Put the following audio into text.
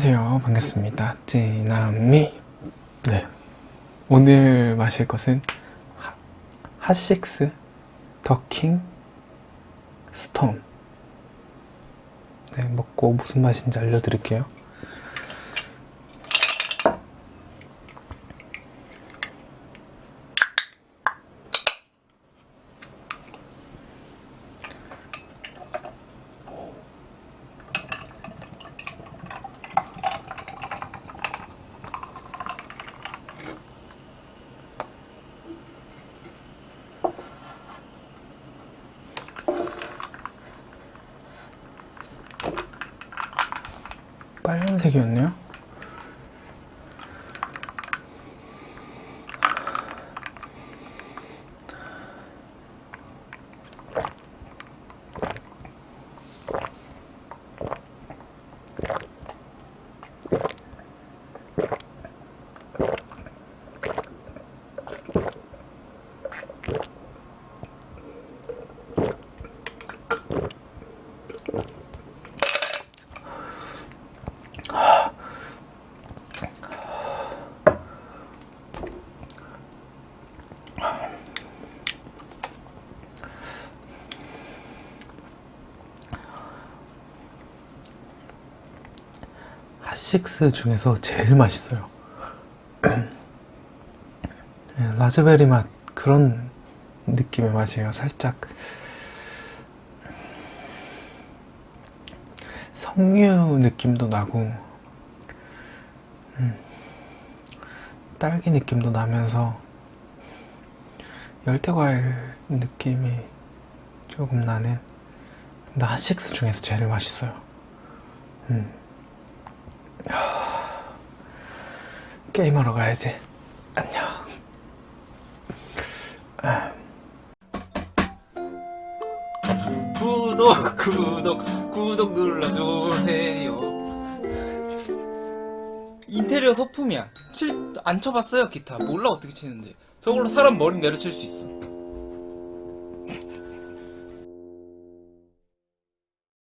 안녕하세요. 반갑습니다. 찌나미. 네. 오늘 마실 것은 하, 핫식스 더킹 스톰. 네, 먹고 무슨 맛인지 알려드릴게요. 빨간색이었네요. 핫식스 중에서 제일 맛있어요. 네, 라즈베리 맛 그런 느낌의 맛이에요. 살짝 석류 느낌도 나고 음, 딸기 느낌도 나면서 열대과일 느낌이 조금 나는 근데 핫식스 중에서 제일 맛있어요. 음. 게임하러 가야지. 안녕. 구독 구독 구독 눌러주세요. 인테리어 소품이야. 칠, 안 쳐봤어요 기타. 몰라 어떻게 치는지. 저걸로 사람 머리 내려칠 수 있어